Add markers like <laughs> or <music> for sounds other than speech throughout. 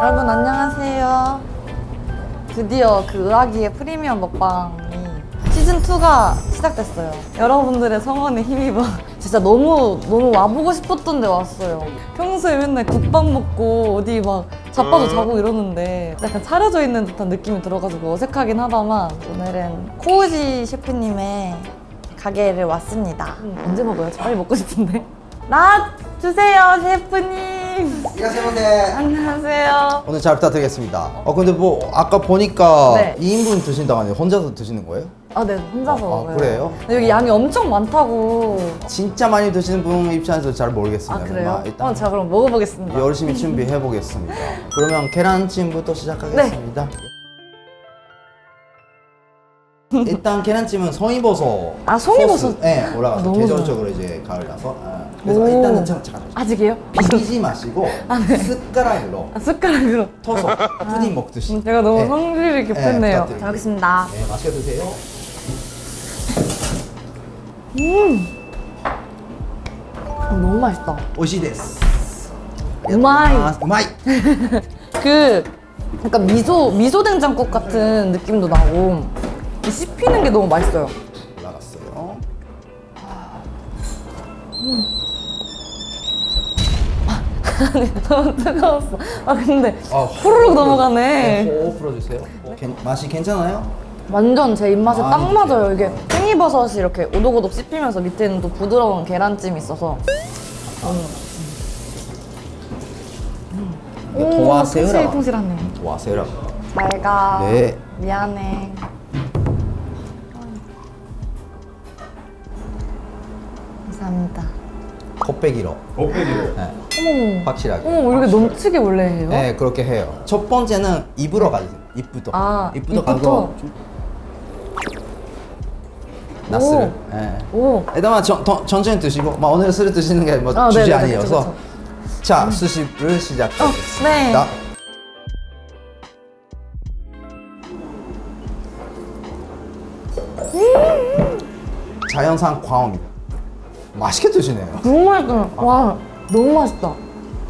여러분 안녕하세요. 드디어 그 의학이의 프리미엄 먹방이 시즌 2가 시작됐어요. 여러분들의 성원에 힘입어 <laughs> 진짜 너무 너무 와보고 싶었던 데 왔어요. 평소에 맨날 국밥 먹고 어디 막 자빠져 자고 이러는데 약간 차려져 있는 듯한 느낌이 들어가지고 어색하긴 하다만 오늘은 코우지 셰프님의 가게를 왔습니다. 언제 먹어요? 저 빨리 먹고 싶은데. 나 주세요 셰프님. 안녕하세요, 네. 안녕하세요. 오늘 잘 부탁드리겠습니다. 어 근데 뭐 아까 보니까 네. 2인분 드신다고 하는데 혼자서 드시는 거예요? 아, 네, 혼자서 아, 먹어요. 그래요? 근데 여기 양이 엄청 많다고. 진짜 많이 드시는 분 입장에서 잘 모르겠습니다. 아, 그래요? 아, 일단 어, 제가 그럼 먹어보겠습니다. 열심히 준비해 보겠습니다. 그러면 계란찜부터 시작하겠습니다. 네. 일단 계란찜은 송이버섯. 아, 송이버섯? 소스, 네, 올라가서 너무 계절적으로 이제 가을라서. 아, 그래서 오. 일단은 잠깐 잠깐. 아직이에요? 비비지 마시고 숟가락으로 아, 숟가락으로. 터서 푸딩 먹듯이. 음, 제가 너무 네. 성질이 네, 급했네요. 부탁드립니다. 잘 먹겠습니다. 네, 맛있게 드세요. 너무 맛있다. 오시데스. 우마이. 아, 우마이. <laughs> 그, 약간 미소, 미소 된장국 같은 느낌도 나고, 이 씹히는 게 너무 맛있어요. 올라갔어요. 너무 <laughs> 뜨거웠어. 아, 근데, 아, 후루룩 넘어가네. 호 풀어주세요. 괜- 맛이 괜찮아요? 완전 제 입맛에 아, 딱? 맞아요. 이게 팽이버섯이 이렇게 오독오독 씹히면서 밑에는 또 부드러운 계란찜이 있어서. 이거 도와세요라. 통실통실하네. 도와세요라. 잘 가. 네. 미안해. 501호. 501호. 네. 어머. 확실하게. 어머, 이렇게 넘치게 원래 해요? 네, 그렇게 해요. 첫 번째는 입으로 가요. 입부터. 아, 입부터 가서. 나스를. 예. 오. 네. 일단만 전전히 드시고, 막 오늘 술을 드시는 게 뭐 아, 주제 네, 아니어서. 그쵸, 수십을 시작하겠습니다. 어, 네. 자연산 광어입니다. 맛있게 드시네요. 너무 맛있다. 와, 너무 맛있다.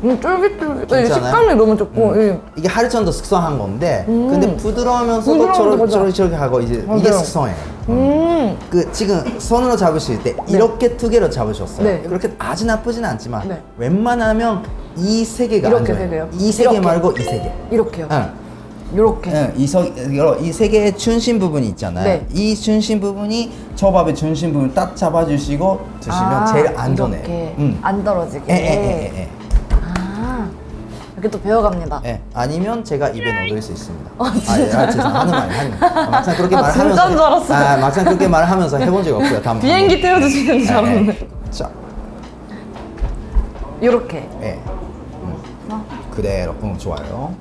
음, 쫄깃쫄깃. 이 괜찮아요? 식감이 너무 좋고, 이 이게 하루 정도 숙성한 건데, 음. 근데 부드러우면서도 부드러운데, 맞아. 저렇저렇하고 이제 이게 맞아요. 숙성해요. 음, 그 지금 손으로 잡으실 때 이렇게 두 개로 잡으셨어요. 네. 그렇게 아주 나쁘진 않지만 네. 웬만하면 이 세 개가 이렇게 안 좋아요. 세 개요? 이 세 개 이렇게? 말고 이 세 개. 이렇게요. 응. 이렇게. 응, 이세 개의 중심 부분이 있잖아요. 네. 이 중심 부분이 초밥의 중심 부분 딱 잡아주시고 드시면 아, 제일 안전해요. 이렇게 응. 안 떨어지게. 예, 예, 예, 예, 아, 이렇게 또 배워갑니다. 예. 아니면 제가 입에 넣어드릴 수 있습니다. 아, 아, 예, 아, 죄송 하는 말 하는 말. 아, 막상 그렇게 아, 말하면서 진짜인 줄 알았어요. 아, 막상 그렇게 말하면서 해본 적 없어요. 다음 비행기 태워주시는 줄 알았네. 예, 예. 자, 이렇게. 예. 음. 그대로. 응, 좋아요.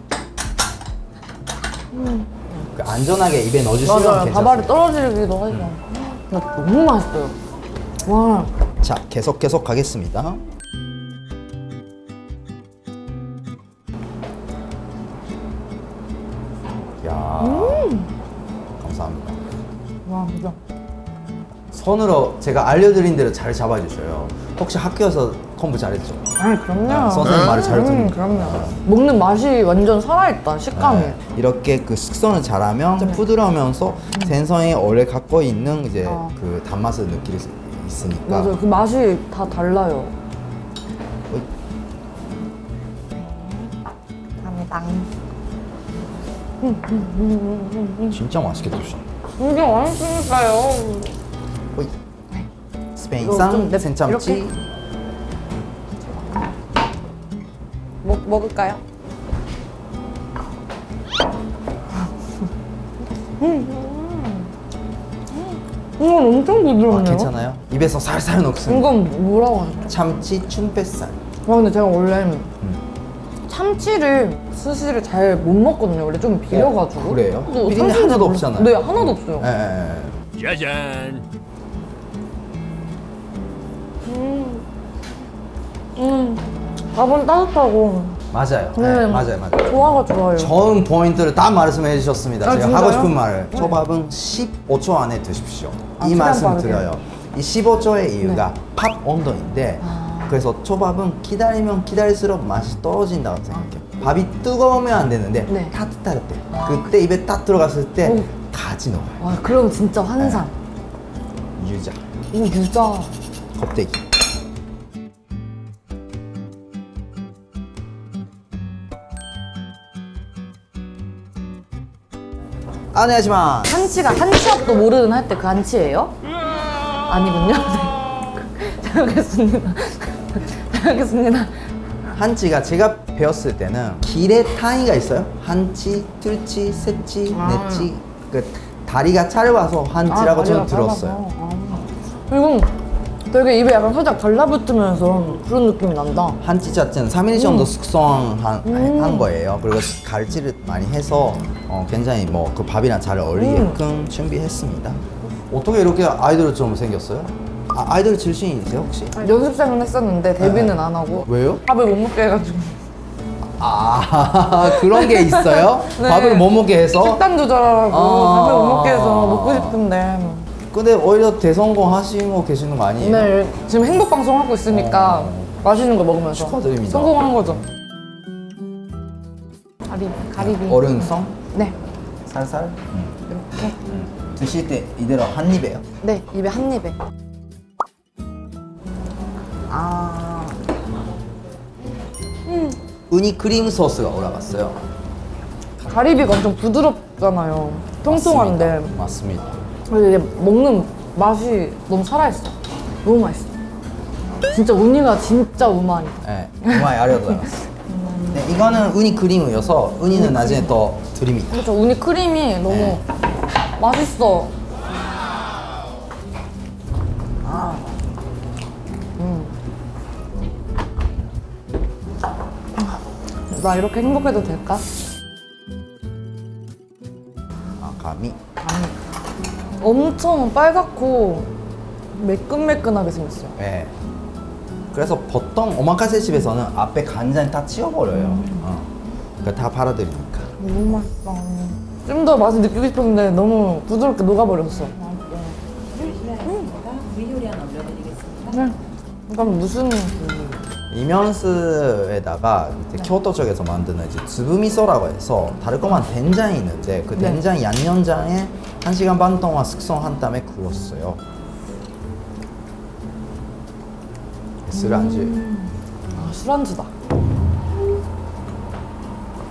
그 안전하게 입에 넣어주시면 맞아요. 괜찮아요. 밥알이 떨어지기도 하죠. 나 너무 맛있어요. 와, 자, 계속 계속 가겠습니다. 손으로 제가 알려드린 대로 잘 잡아주셔요. 혹시 학교에서 공부 잘했죠? 아니, 그럼요. 아, 선생님 말을 잘 음, 듣는. 그럼요. 먹는 맛이 완전 살아있다, 식감이. 네, 이렇게 그 숙성을 잘하면 부드러우면서 생선이 원래 갖고 있는 이제 어. 그 단맛을 느낄 수 있으니까. 맞아요. 그 맛이 다 달라요. 어이, 감사합니다. 진짜 맛있게 드시네. 이게 맛있으니까요. 스페인산 냅- 생참치. 이렇게? 먹, 먹을까요? 이건 엄청 아, 부드럽네요. 괜찮아요? 입에서 살살 녹습니다. 이건 뭐라고 하죠? 참치 춘뱃살. 아 근데 제가 원래 참치를 스시를 잘 못 먹거든요. 원래 좀 비려가지고. 어, 그래요? 근데 비린내 하나도 몰라- 없잖아요. 네, 하나도 없어요. 예, 예, 예. 짜잔 음, 밥은 따뜻하고 맞아요. 네. 예, 맞아요, 맞아요. 조화가 좋아요. 좋은 포인트를 다 말씀해 주셨습니다. 아, 제가 진짜요? 하고 싶은 말을 초밥은 15초 안에 드십시오. 아, 이 최대한 말씀 빠르게. 네. 드려요. 이 15초의 이유가 팝 온도인데 아. 그래서 초밥은 기다리면 기다릴수록 맛이 떨어진다고 생각해요. 밥이 뜨거우면 안 되는데 네. 따뜻할 때 그때 입에 딱 들어갔을 때 오. 가지 넣어요 와 그럼 진짜 환상. 유자 오 유자. 껍데기 안녕하지만 한치가 한치업도 모르는 할 때 그 한치예요? 아니군요. 네. <laughs> 잘 알겠습니다. <laughs> 잘 알겠습니다. 한치가 제가 배웠을 때는 길의 단위가 있어요. 한치, 둘치, 셋치, 아. 넷치. 그 다리가 짧아서 한치라고 저는 들었어요. 그리고 되게 입에 약간 살짝 달라붙으면서 그런 느낌이 난다. 한치 자체는 3일 정도 숙성한 음. 한 거예요. 그리고 갈치를 많이 해서 어, 굉장히 뭐 그 밥이랑 잘 어울리게끔 음. 준비했습니다. 어떻게 이렇게 아이돌을 좀 생겼어요? 아, 아이돌 출신이세요 혹시? 연습생은 했었는데 데뷔는 안 하고 왜요? 밥을 못 먹게 해가지고 아 <laughs> 그런 게 있어요? 네. 밥을 못 먹게 해서? 식단 조절하라고 아. 밥을 못 먹게 해서 먹고 싶은데 근데 오히려 대성공 하시고 계시는 거 아니에요? 네 지금 행복 방송 하고 있으니까 맛있는 거 먹으면서 축하드립니다. 성공한 거죠. 가리비 가리비 어른성? 네 살살? 이렇게 드실 때 이대로 한 입에요? 네 입에 한 입에 아 우니 크림 소스가 올라갔어요. 가리비가 엄청 부드럽잖아요. 통통한데 맞습니다. 근데 이게 먹는 맛이 너무 살아있어. 너무 맛있어. 진짜 우니가 진짜 우마니. 네, 정말 아려도요. 네, 이거는 우니 크림이어서 우니는 나중에 또 드립니다. 그렇죠. 우니 크림이 너무 네. 맛있어. 아. 음. 나 이렇게 행복해도 될까? 아, 감이. 엄청 빨갛고 매끈매끈하게 생겼어요. 네. 그래서 보통 오마카세 집에서는 앞에 간장 다 치워버려요. 어. 그러니까 다 팔아드리니까. 너무 맛있다. 좀 더 맛을 느끼고 싶었는데 너무 부드럽게 녹아버렸어. 위요리한 올려드리겠습니다. 네. 이건 무슨 이면스에다가 이제 교토 쪽에서 만드는 이제 즈부미소라고 해서 달콤한 된장이 있는데 그 네. 된장 양념장에 한 시간 반 동안 숙성한 다음에 구웠어요. 술안주. 아, 술안주다.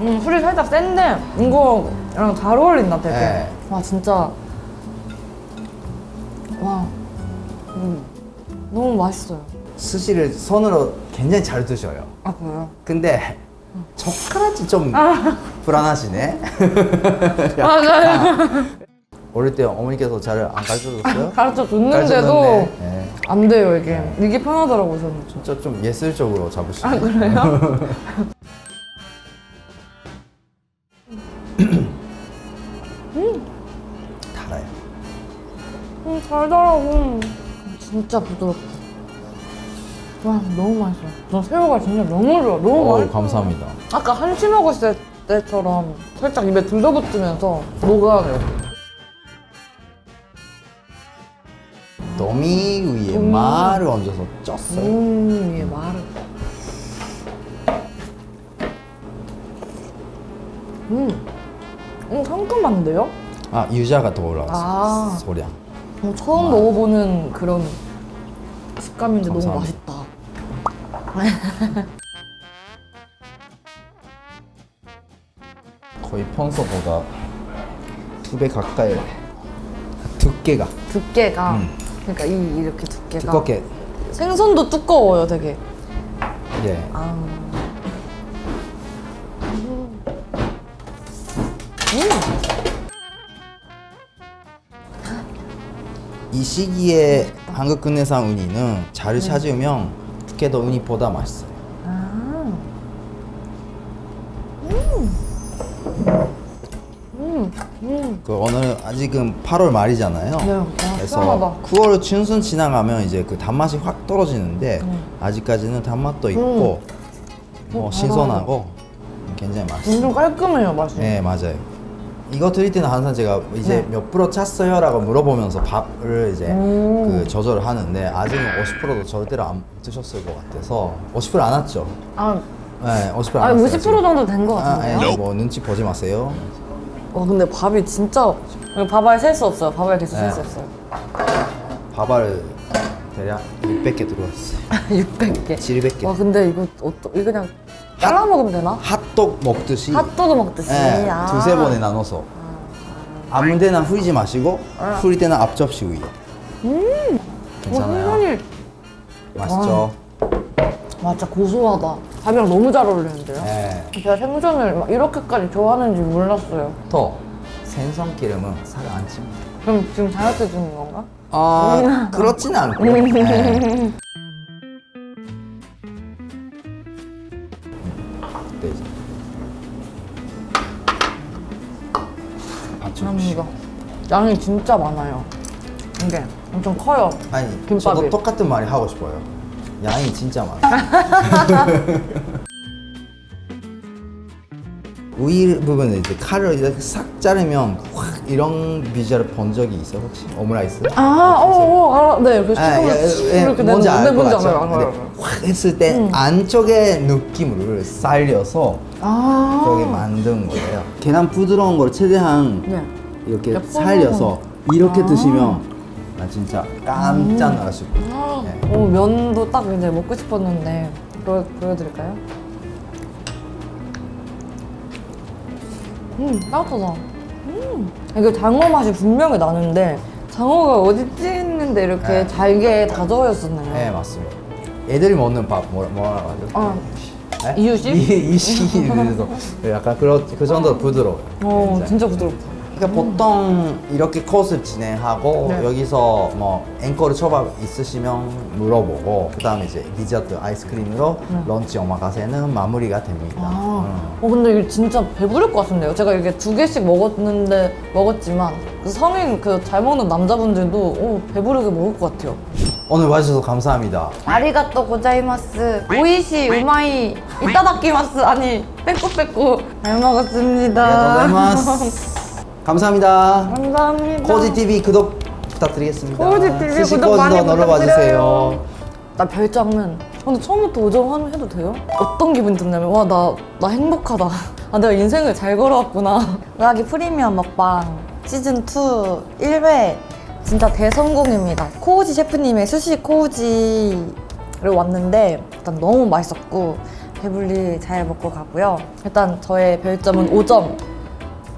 음, 술이 살짝 센데 이거랑 잘 어울린다 되게. 네. 와 진짜 와 음, 너무 맛있어요. 스시를 손으로 굉장히 잘 드셔요. 아 그래요? 근데 젓가락이 좀 불안하시네. <laughs> 맞아요. 어릴 때 어머니께서 잘안 가르쳐 줬어요? 가르쳐 줬는데도. 네. 안 돼요 이게. 이게 편하더라고요 저는. 진짜 좀 예술적으로 잡으시네. 아 그래요? <laughs> 달아요. 음 달달하고 진짜 부드럽다. 와 너무 맛있어. 저 새우가 진짜 너무 좋아. 너무 어우, 맛있어. 감사합니다. 아까 한치 먹었을 때처럼 살짝 입에 들러붙으면서 녹아요. 도미 위에 도미. 말을 얹어서 쪘어요. 음 위에 말을. 음, 음 상큼한데요? 아 유자가 더 올라왔어. 아. 소량. 어, 처음 먹어보는 그런 식감인데 너무 감사합니다. 맛있다. <laughs> 거의 평소보다 두 배 가까이 두께가 두께가 음. 그러니까 이 이렇게 두께가 두껍게 생선도 두꺼워요, 되게. 예. 아. 음. 이 시기에 한국 국내산 우니는 잘 찾으면 두께도 우니보다 맛있어 그 오늘 아직은 8월 말이잖아요. 네, 아, 그래서 시원하다. 9월 중순 지나가면 이제 그 단맛이 확 떨어지는데 음. 아직까지는 단맛도 있고 뭐 어, 신선하고 굉장히 맛있어요. 엄청 깔끔해요, 맛이. 네 맞아요. 이거 드릴 때는 항상 제가 이제 네. 몇 프로 찼어요라고 물어보면서 밥을 이제 음. 그 조절을 하는데 아직은 50%도 절대로 안 드셨을 것 같아서 50%안 왔죠. 아, 네, 50% 아, 안50% 정도 된 것 아, 같은데요? 네, 뭐 눈치 보지 마세요. 와 근데 밥이 진짜 밥알 셀 수 없어요. 밥알 개수 셀수 네. 없어요. 밥알 대략 600개 들어왔어요. <laughs> 600개. 700개. 와 근데 이거 어떠, 이거 그냥 잘라 먹으면 되나? 핫도그 먹듯이 핫도그 먹듯이. 네, 아. 두세 번에 나눠서 아무 데나 후리지 마시고 후릴 때는 앞접시 위에 음. 괜찮아요? 와. 맛있죠? 와 진짜 고소하다. 밥이랑 너무 잘 어울리는데요? 네. 제가 생선을 막 이렇게까지 좋아하는지 몰랐어요. 또 생선 기름은 살 안 찝니다 그럼 지금 다이어트 중인 건가? 아 <laughs> 그렇진 않고 음. <laughs> 네. 네, 이제. 앞접시. 감사합니다. 양이 진짜 많아요. 이게 엄청 커요. 아니 김밥이. 저도 똑같은 말이 하고 싶어요 양이 진짜 많아요 위 <laughs> 부분은 이제 칼을 이렇게 싹 자르면 확 이런 비주얼을 본 적이 있어요 혹시 오므라이스? 아, 어, 어, 알아. 네, 그 아, 예, 예, 이렇게 뭔지 내는 알것 뭔지 같죠? 알아요, 알아요. 근데 확 했을 때 안쪽의 느낌을 살려서 아, 그렇게 만든 거예요 계란 부드러운 걸 최대한 네. 이렇게. 살려서 이렇게 아. 드시면 나 진짜 깜짝 놀라실 거예요 네. 어, 면도 딱 이제 먹고 싶었는데 보여, 보여드릴까요? 음, 따뜻하다. 음, 이게 장어 맛이 분명히 나는데 장어가 어딨지 했는데 이렇게 네. 잘게 다져져 있었네요. 네 맞습니다. 애들이 먹는 밥 뭐라 뭐라고 하죠? 아, 네? 이유식? 이- 이유식이 그래서 약간 그런 그 정도로 부드러워요. 어, 굉장히. 진짜 부드럽다. 그러니까 보통 이렇게 코스 진행하고 네. 여기서 뭐 앵커르 초밥 있으시면 물어보고 그다음에 이제 디저트 아이스크림으로 런치 오마카세는 마무리가 됩니다. 네. 아, 음. 어, 근데 이게 진짜 배부를 것 같은데요? 제가 이게 두 개씩 먹었는데, 먹었지만, 그 성인, 그 잘 먹는 남자분들도, 어, 배부르게 먹을 것 같아요. 오늘 와주셔서 감사합니다. 아리가또 고자이마스. 오이시, 우마이, 이따다키마스. 아니, 빼꾸빼꾸. 잘 먹었습니다. 감사합니다. <laughs> 감사합니다. 감사합니다. 코지 TV 구독 부탁드리겠습니다. 코지 TV 스시 구독 많이 놀러. 부탁드려요. 나 별장은 근데 처음부터 5점 해도 돼요? 어떤 기분이 드냐면 와 나 나 행복하다 아 내가 인생을 잘 걸어왔구나 의학이 프리미엄 먹방 시즌 2 1회 진짜 대성공입니다 코우지 셰프님의 수시 코우지를 왔는데 일단 너무 맛있었고 배불리 잘 먹고 가고요 일단 저의 별점은 5점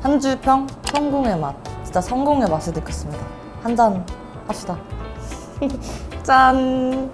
한 줄평? 성공의 맛. 진짜 성공의 맛을 느꼈습니다. 한 잔 합시다. <laughs> 짠